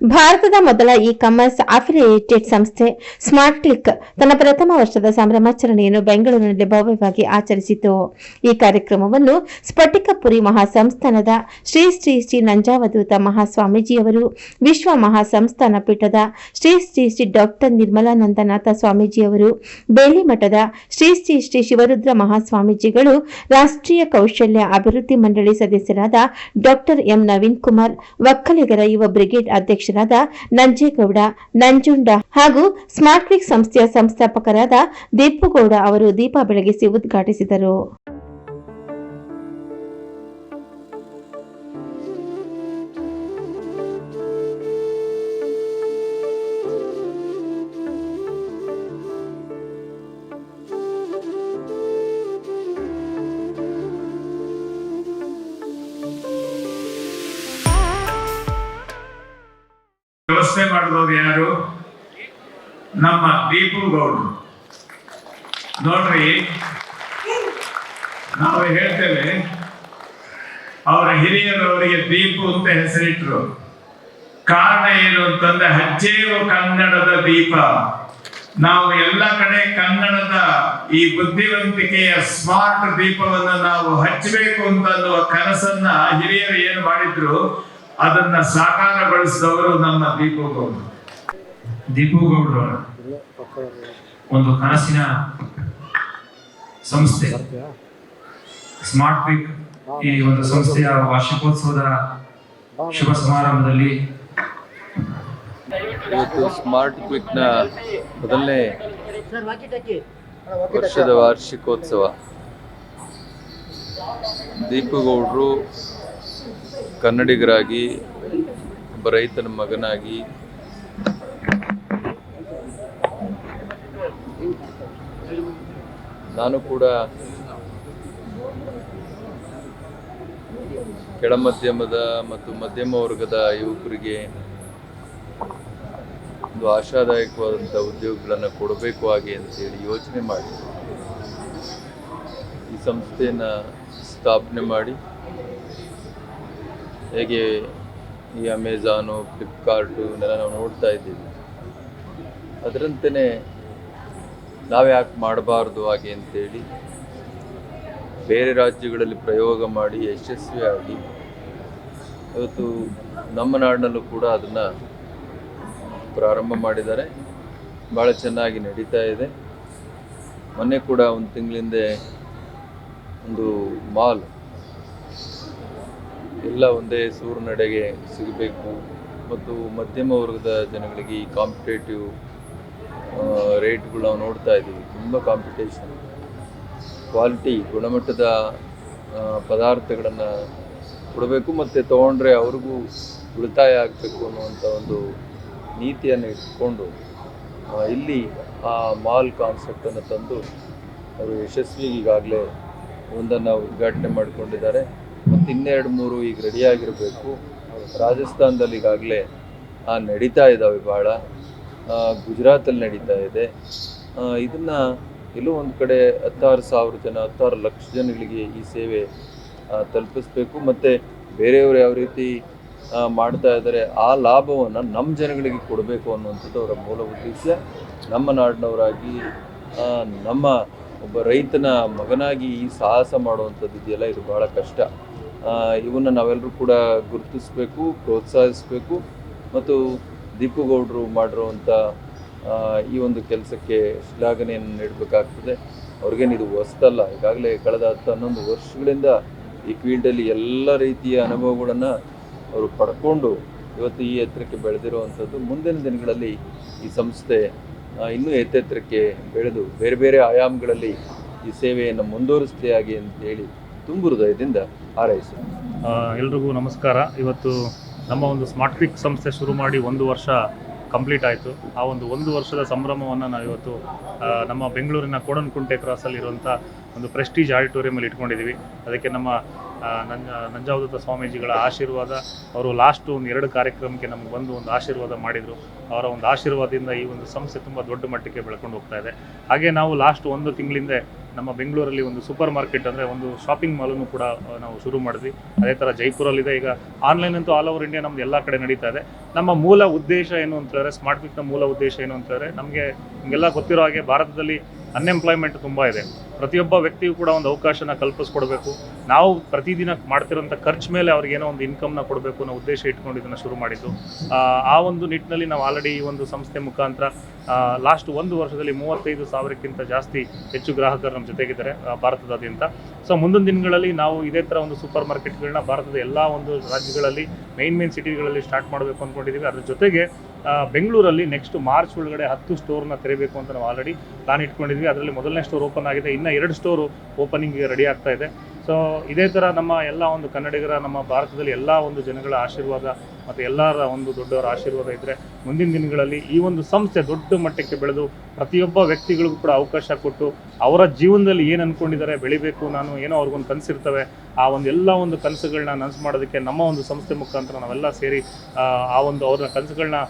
ಭಾರತದ ಮೊದಲ e commerce affiliated ಸಂಸ್ಥೆ ಸ್ಮಾರ್ಟ್ ಕ್ಲಿಕ್ ತನ್ನ ಪ್ರಥಮ ವರ್ಷದ ಸಂಭ್ರಮಾಚರಣೆಯನ್ನು ಬೆಂಗಳೂರಿನಲ್ಲಿ ಭವ್ಯವಾಗಿ ಆಚರಿಸಿತು. ಈ ಕಾರ್ಯಕ್ರಮವನ್ನು ಸ್ಫಟಿಕಪುರಿ ಮಹಾಸಂಸ್ಥಾನದ ಶ್ರೀ ಶ್ರೀ ಶ್ರೀ ನಂಜಾವಧೂತ ಮಹಾಸ್ವಾಮೀಜಿಯವರು, ವಿಶ್ವ ಮಹಾಸಂಸ್ಥಾನ ಪೀಠದ ಶ್ರೀ ಶ್ರೀ ಶ್ರೀ ಡಾಕ್ಟರ್ ನಿರ್ಮಲಾನಂದನಾಥ ಸ್ವಾಮೀಜಿಯವರು ಬೇಲಿಮಠದ ಶ್ರೀ ಶ್ರೀ ಶ್ರೀ ಶಿವರುದ್ರ ಮಹಾಸ್ವಾಮೀಜಿಗಳು, ರಾಷ್ಟ್ರೀಯ ಕೌಶಲ್ಯ ಅಭಿವೃದ್ಧಿ ಮಂಡಳಿ ಸದಸ್ಯರಾದ ಡಾಕ್ಟರ್ ಎಂ ನವೀನ್ ಕುಮಾರ್ ಒಕ್ಕಲಿಗರ ಯುವ ಬ್ರಿಗೇಡ್ ಅಧ್ಯಕ್ಷರಾದ ನಂಜೇಗೌಡ ನಂಜುಂಡ ಹಾಗೂ ಸ್ಮಾರ್ಟ್ ಕ್ಲಿಕ್ ಸಂಸ್ಥೆಯ ಸಂಸ್ಥಾಪಕರಾದ ದೀಪುಗೌಡ ಅವರು ದೀಪ ಬೆಳಗಿಸಿ ಉದ್ಘಾಟಿಸಿದರು. ವ್ಯವಸ್ಥೆ ಮಾಡಿರೋದು ಯಾರು? ನಮ್ಮ ದೀಪು ಗೌಡ್ರು. ನೋಡ್ರಿ, ನಾವು ಹೇಳ್ತೇವೆ, ಅವರ ಹಿರಿಯರು ಅವರಿಗೆ ದೀಪು ಅಂತ ಹೆಸರಿಟ್ರು. ಕಾರಣ ಏನು ಅಂತಂದ್ರೆ ಹಚ್ಚೇವು ಕನ್ನಡದ ದೀಪ. ನಾವು ಎಲ್ಲ ಕಡೆ ಕನ್ನಡದ ಈ ಬುದ್ಧಿವಂತಿಕೆಯ ಸ್ಮಾರ್ಟ್ ದೀಪವನ್ನು ನಾವು ಹಚ್ಚಬೇಕು ಅಂತ ಅನ್ನುವ ಕನಸನ್ನ ಹಿರಿಯರು ಏನು ಮಾಡಿದ್ರು? ಅದನ್ನ ಸಾಕಾರಗೊಳಿಸಿದವರು ನಮ್ಮ ದೀಪು ಗೌಡ್ರು. ದೀಪು ಗೌಡ್ರು ಒಂದು ಕನಸಿನ ಸಂಸ್ಥೆ. ಸ್ಮಾರ್ಟ್ ವೀಕ್ ಈ ಒಂದು ಸಂಸ್ಥೆಯ ವಾರ್ಷಿಕೋತ್ಸವದ ಶುಭ ಸಮಾರಂಭದಲ್ಲಿ ಇವತ್ತು ಸ್ಮಾರ್ಟ್ ಕ್ವಿಕ್ನ ಮೊದಲನೇ ವರ್ಷದ ವಾರ್ಷಿಕೋತ್ಸವ. ದೀಪಗೌಡರು ಕನ್ನಡಿಗರಾಗಿ, ಒಬ್ಬ ರೈತನ ಮಗನಾಗಿ, ನಾನು ಕೂಡ ಕೆಳಮಧ್ಯಮದ ಮತ್ತು ಮಧ್ಯಮ ವರ್ಗದ ಯುವಕರಿಗೆ ಒಂದು ಆಶಾದಾಯಕವಾದಂಥ ಉದ್ಯೋಗಗಳನ್ನು ಕೊಡಬೇಕು ಹಾಗೆ ಅಂತೇಳಿ ಯೋಚನೆ ಮಾಡಿ. ಈ ಸಂಸ್ಥೆಯನ್ನು ಸ್ಥಾಪನೆ ಮಾಡಿ. ಹೇಗೆ ಈ ಅಮೆಝಾನು ಫ್ಲಿಪ್ಕಾರ್ಟು ಇವನ್ನೆಲ್ಲ ನಾವು ನೋಡ್ತಾ ಇದ್ದೀವಿ. ಅದರಂತೆಯೇ ನಾವ್ಯಾಕೆ ಮಾಡಬಾರ್ದು ಹಾಗೆ ಅಂತೇಳಿ ಬೇರೆ ರಾಜ್ಯಗಳಲ್ಲಿ ಪ್ರಯೋಗ ಮಾಡಿ ಯಶಸ್ವಿಯಾಗಿ ಇವತ್ತು ನಮ್ಮ ನಾಡಿನಲ್ಲೂ ಕೂಡ ಅದನ್ನು ಪ್ರಾರಂಭ ಮಾಡಿದ್ದಾರೆ. ಭಾಳ ಚೆನ್ನಾಗಿ ನಡೀತಾ ಇದೆ. ಮೊನ್ನೆ ಕೂಡ ಒಂದು ತಿಂಗಳಿಂದೆ ಒಂದು ಮಾಲ್ ಎಲ್ಲ ಒಂದೇ ಸೂರ್ನಡೆಗೆ ಸಿಗಬೇಕು. ಮತ್ತು ಮಧ್ಯಮ ವರ್ಗದ ಜನಗಳಿಗೆ ಈ ಕಾಂಪಿಟೇಟಿವ್ ರೇಟ್ಗಳು ನಾವು ನೋಡ್ತಾ ಇದ್ದೀವಿ. ತುಂಬ ಕಾಂಪಿಟೇಷನ್ ಕ್ವಾಲಿಟಿ ಗುಣಮಟ್ಟದ ಪದಾರ್ಥಗಳನ್ನು ಕೊಡಬೇಕು ಮತ್ತು ತೊಗೊಂಡ್ರೆ ಅವ್ರಿಗೂ ಉಳಿತಾಯ ಆಗಬೇಕು ಅನ್ನುವಂಥ ಒಂದು ನೀತಿಯನ್ನು ಇಟ್ಕೊಂಡು ಇಲ್ಲಿ ಆ ಮಾಲ್ ಕಾನ್ಸೆಪ್ಟನ್ನು ತಂದು, ಅವರು ಯಶಸ್ವಿ ಈಗಾಗಲೇ ಒಂದನ್ನು ಉದ್ಘಾಟನೆ ಮಾಡಿಕೊಂಡಿದ್ದಾರೆ. ಇನ್ನೆರಡು ಮೂರು ಈಗ ರೆಡಿಯಾಗಿರಬೇಕು ರಾಜಸ್ಥಾನದಲ್ಲಿ ಈಗಾಗಲೇ ನಡೀತಾ ಇದ್ದಾವೆ ಭಾಳ ಗುಜರಾತಲ್ಲಿ ನಡೀತಾ ಇದೆ. ಇದನ್ನು ಎಲ್ಲೋ ಒಂದು ಕಡೆ ಹತ್ತಾರು ಸಾವಿರ ಜನ, ಹತ್ತಾರು ಲಕ್ಷ ಜನಗಳಿಗೆ ಈ ಸೇವೆ ತಲುಪಿಸ್ಬೇಕು. ಮತ್ತು ಬೇರೆಯವರು ಯಾವ ರೀತಿ ಮಾಡ್ತಾ ಇದ್ದಾರೆ ಆ ಲಾಭವನ್ನು ನಮ್ಮ ಜನಗಳಿಗೆ ಕೊಡಬೇಕು ಅನ್ನುವಂಥದ್ದು ಅವರ ಮೂಲ ಉದ್ದೇಶ. ನಮ್ಮ ನಾಡಿನವರಾಗಿ ನಮ್ಮ ಒಬ್ಬ ರೈತನ ಮಗನಾಗಿ ಈ ಸಾಹಸ ಮಾಡುವಂಥದ್ದು ಇದೆಯಲ್ಲ, ಇದು ಭಾಳ ಕಷ್ಟ. ಇವನ್ನ ನಾವೆಲ್ಲರೂ ಕೂಡ ಗುರುತಿಸಬೇಕು, ಪ್ರೋತ್ಸಾಹಿಸಬೇಕು ಮತ್ತು ದೀಪುಗೌಡರು ಮಾಡಿರುವಂಥ ಈ ಒಂದು ಕೆಲಸಕ್ಕೆ ಶ್ಲಾಘನೆಯನ್ನು ನೀಡಬೇಕಾಗ್ತದೆ. ಅವ್ರಿಗೇನು ಇದು ಹೊಸ್ತಲ್ಲ. ಈಗಾಗಲೇ ಕಳೆದ ಹತ್ತು ಹನ್ನೊಂದು ವರ್ಷಗಳಿಂದ ಈ ಫೀಲ್ಡಲ್ಲಿ ಎಲ್ಲ ರೀತಿಯ ಅನುಭವಗಳನ್ನು ಅವರು ಪಡ್ಕೊಂಡು ಇವತ್ತು ಈ ಎತ್ತರಕ್ಕೆ ಬೆಳೆದಿರುವಂಥದ್ದು. ಮುಂದಿನ ದಿನಗಳಲ್ಲಿ ಈ ಸಂಸ್ಥೆ ಇನ್ನೂ ಎತ್ತೆತ್ತರಕ್ಕೆ ಬೆಳೆದು ಬೇರೆ ಬೇರೆ ಆಯಾಮಗಳಲ್ಲಿ ಈ ಸೇವೆಯನ್ನು ಮುಂದುವರಿಸ್ತೇ ಆಗಿ ಅಂತ ಅಂತೇಳಿ ತುಂಬು ಹೃದಯದಿಂದ ಹಾರೈಸಿ ಎಲ್ರಿಗೂ ನಮಸ್ಕಾರ. ಇವತ್ತು ನಮ್ಮ ಒಂದು ಸ್ಮಾರ್ಟ್ ಕ್ಲಿಕ್ ಸಂಸ್ಥೆ ಶುರು ಮಾಡಿ ಒಂದು ವರ್ಷ ಕಂಪ್ಲೀಟ್ ಆಯಿತು. ಆ ಒಂದು ಒಂದು ವರ್ಷದ ಸಂಭ್ರಮವನ್ನು ನಾವು ಇವತ್ತು ನಮ್ಮ ಬೆಂಗಳೂರಿನ ಕೋಡನ್ಕುಂಟೆ ಕ್ರಾಸಲ್ಲಿರುವಂಥ ಒಂದು ಪ್ರೆಸ್ಟೀಜ್ ಆಡಿಟೋರಿಯಮಲ್ಲಿ ಇಟ್ಕೊಂಡಿದ್ದೀವಿ ಅದಕ್ಕೆ ನಮ್ಮ ನಂಜ ನಂಜಾವಧೂತ ಸ್ವಾಮೀಜಿಗಳ ಆಶೀರ್ವಾದ. ಅವರು ಲಾಸ್ಟು ಒಂದು ಎರಡು ಕಾರ್ಯಕ್ರಮಕ್ಕೆ ನಮ್ಗೆ ಬಂದು ಒಂದು ಆಶೀರ್ವಾದ ಮಾಡಿದರು. ಅವರ ಒಂದು ಆಶೀರ್ವಾದದಿಂದ ಈ ಒಂದು ಸಂಸ್ಥೆ ತುಂಬ ದೊಡ್ಡ ಮಟ್ಟಕ್ಕೆ ಬೆಳ್ಕೊಂಡು ಹೋಗ್ತಾ ಇದೆ. ಹಾಗೆ ನಾವು ಲಾಸ್ಟ್ ಒಂದು ತಿಂಗಳಿಂದ ನಮ್ಮ ಬೆಂಗಳೂರಲ್ಲಿ ಒಂದು ಸೂಪರ್ ಮಾರ್ಕೆಟ್ ಅಂದರೆ ಒಂದು ಶಾಪಿಂಗ್ ಮಾಲನ್ನು ಕೂಡ ನಾವು ಶುರು ಮಾಡಿದ್ವಿ. ಅದೇ ಥರ ಜೈಪುರಲ್ಲಿದೆ. ಈಗ ಆನ್ಲೈನ್ ಅಂತೂ ಆಲ್ ಓವರ್ ಇಂಡಿಯಾ ನಮ್ದು ಎಲ್ಲ ಕಡೆ ನಡೀತಾ ಇದೆ. ನಮ್ಮ ಮೂಲ ಉದ್ದೇಶ ಏನು ಅಂತಾರೆ ಹೇಳಿದ್ರೆ ಸ್ಮಾರ್ಟ್ ಪಿಕ್ನ ಮೂಲ ಉದ್ದೇಶ ಏನು ಅಂತಾರೆ ನಮಗೆ ನಿಮಗೆಲ್ಲ ಗೊತ್ತಿರೋ ಹಾಗೆ ಭಾರತದಲ್ಲಿ ಅನ್ಎಂಪ್ಲಾಯ್ಮೆಂಟ್ ತುಂಬ ಇದೆ. ಪ್ರತಿಯೊಬ್ಬ ವ್ಯಕ್ತಿಯು ಕೂಡ ಒಂದು ಅವಕಾಶನ ಕಲ್ಪಿಸ್ಕೊಡ್ಬೇಕು. ನಾವು ಪ್ರತಿದಿನ ಮಾಡ್ತಿರೋಂಥ ಖರ್ಚು ಮೇಲೆ ಅವ್ರಿಗೆ ಏನೋ ಒಂದು ಇನ್ಕಮ್ನ ಕೊಡಬೇಕು ಅನ್ನೋ ಉದ್ದೇಶ ಇಟ್ಕೊಂಡು ಇದನ್ನು ಶುರು ಮಾಡಿದ್ದು. ಆ, ಒಂದು ನಿಟ್ಟಿನಲ್ಲಿ ನಾವು ಆಲ್ರೆಡಿ ಈ ಒಂದು ಸಂಸ್ಥೆ ಮುಖಾಂತರ ಲಾಸ್ಟ್ ಒಂದು ವರ್ಷದಲ್ಲಿ ಮೂವತ್ತೈದು ಸಾವಿರಕ್ಕಿಂತ ಜಾಸ್ತಿ ಹೆಚ್ಚು ಗ್ರಾಹಕರು ನಮ್ಮ ಜೊತೆಗಿದ್ದಾರೆ ಭಾರತದಾದ್ಯಂತ. ಸೊ ಮುಂದಿನ ದಿನಗಳಲ್ಲಿ ನಾವು ಇದೇ ಥರ ಒಂದು ಸೂಪರ್ ಮಾರ್ಕೆಟ್ಗಳನ್ನ ಭಾರತದ ಎಲ್ಲ ಒಂದು ರಾಜ್ಯಗಳಲ್ಲಿ ಮೈನ್ ಮೇನ್ ಸಿಟಿಗಳಲ್ಲಿ ಸ್ಟಾರ್ಟ್ ಮಾಡಬೇಕು ಅಂದ್ಕೊಂಡಿದ್ದೀವಿ ಅದ್ರ ಜೊತೆಗೆ ಬೆಂಗಳೂರಲ್ಲಿ ನೆಕ್ಸ್ಟ್ ಮಾರ್ಚ್ ಒಳಗಡೆ ಹತ್ತು ಸ್ಟೋರ್ನ ತೆರೆಯಬೇಕು ಅಂತ ನಾವು ಆಲ್ರೆಡಿ ಪ್ಲಾನ್ ಇಟ್ಕೊಂಡಿದ್ವಿ. ಅದರಲ್ಲಿ ಮೊದಲನೇ ಸ್ಟೋರ್ ಓಪನ್ ಆಗಿದೆ. ಇನ್ನು ಎರಡು ಸ್ಟೋರು ಓಪನಿಂಗ್ ರೆಡಿ ಆಗ್ತಾ ಇದೆ. ಸೊ ಇದೇ ಥರ ನಮ್ಮ ಎಲ್ಲ ಒಂದು ಕನ್ನಡಿಗರ ನಮ್ಮ ಭಾರತದಲ್ಲಿ ಎಲ್ಲ ಒಂದು ಜನಗಳ ಆಶೀರ್ವಾದ ಮತ್ತು ಎಲ್ಲರ ಒಂದು ದೊಡ್ಡವರ ಆಶೀರ್ವಾದ ಇದ್ದರೆ ಮುಂದಿನ ದಿನಗಳಲ್ಲಿ ಈ ಒಂದು ಸಂಸ್ಥೆ ದೊಡ್ಡ ಮಟ್ಟಕ್ಕೆ ಬೆಳೆದು ಪ್ರತಿಯೊಬ್ಬ ವ್ಯಕ್ತಿಗಳಿಗೂ ಕೂಡ ಅವಕಾಶ ಕೊಟ್ಟು ಅವರ ಜೀವನದಲ್ಲಿ ಏನು ಅಂದ್ಕೊಂಡಿದ್ದಾರೆ ಬೆಳಿಬೇಕು ನಾನು ಏನೋ ಅವ್ರಿಗೊಂದು ಕನಸಿರ್ತವೆ ಆ ಒಂದು ಎಲ್ಲ ಒಂದು ಕನಸುಗಳನ್ನ ನನಸು ಮಾಡೋದಕ್ಕೆ ನಮ್ಮ ಒಂದು ಸಂಸ್ಥೆ ಮುಖಾಂತರ ನಾವೆಲ್ಲ ಸೇರಿ ಆ, ಒಂದು ಅವ್ರ ಕನಸುಗಳನ್ನ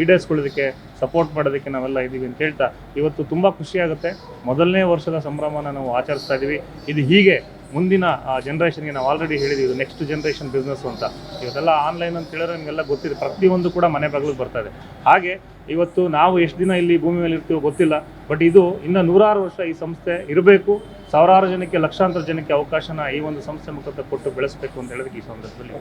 ಈಡೇರಿಸ್ಕೊಳ್ಳೋದಕ್ಕೆ ಸಪೋರ್ಟ್ ಮಾಡೋದಕ್ಕೆ ನಾವೆಲ್ಲ ಇದ್ದೀವಿ ಅಂತ ಹೇಳ್ತಾ ಇವತ್ತು ತುಂಬ ಖುಷಿಯಾಗುತ್ತೆ ಮೊದಲನೇ ವರ್ಷದ ಸಂಭ್ರಮನ ನಾವು ಆಚರಿಸ್ತಾ ಇದ್ದೀವಿ ಇದು ಹೀಗೆ ಮುಂದಿನ ಜನ್ರೇಷನ್ಗೆ ನಾವು ಆಲ್ರೆಡಿ ಹೇಳಿದ್ದೀವಿ ನೆಕ್ಸ್ಟ್ ಜನ್ರೇಷನ್ ಬಿಸ್ನೆಸ್ ಅಂತ. ಇವತ್ತೆಲ್ಲ ಆನ್ಲೈನ್ ಅಂತ ಹೇಳಿದ್ರೆ ನಿಮಗೆಲ್ಲ ಗೊತ್ತಿದೆ. ಪ್ರತಿಯೊಂದು ಕೂಡ ಮನೆ ಬಾಗಿಲಿಗೆ ಬರ್ತದೆ ಹಾಗೆ ಇವತ್ತು ನಾವು ಎಷ್ಟು ದಿನ ಇಲ್ಲಿ ಭೂಮಿ ಮೇಲೆ ಇರ್ತೀವೋ ಗೊತ್ತಿಲ್ಲ ಬಟ್ ಇದು ಇನ್ನೂ ನೂರಾರು ವರ್ಷ ಈ ಸಂಸ್ಥೆ ಇರಬೇಕು. ಸಾವಿರಾರು ಜನಕ್ಕೆ, ಲಕ್ಷಾಂತರ ಜನಕ್ಕೆ ಅವಕಾಶನ ಈ ಒಂದು ಸಂಸ್ಥೆ ಮುಖಾಂತರ ಕೊಟ್ಟು ಬೆಳೆಸಬೇಕು ಅಂತ ಹೇಳೋದಕ್ಕೆ ಈ ಸಂದರ್ಭದಲ್ಲಿ.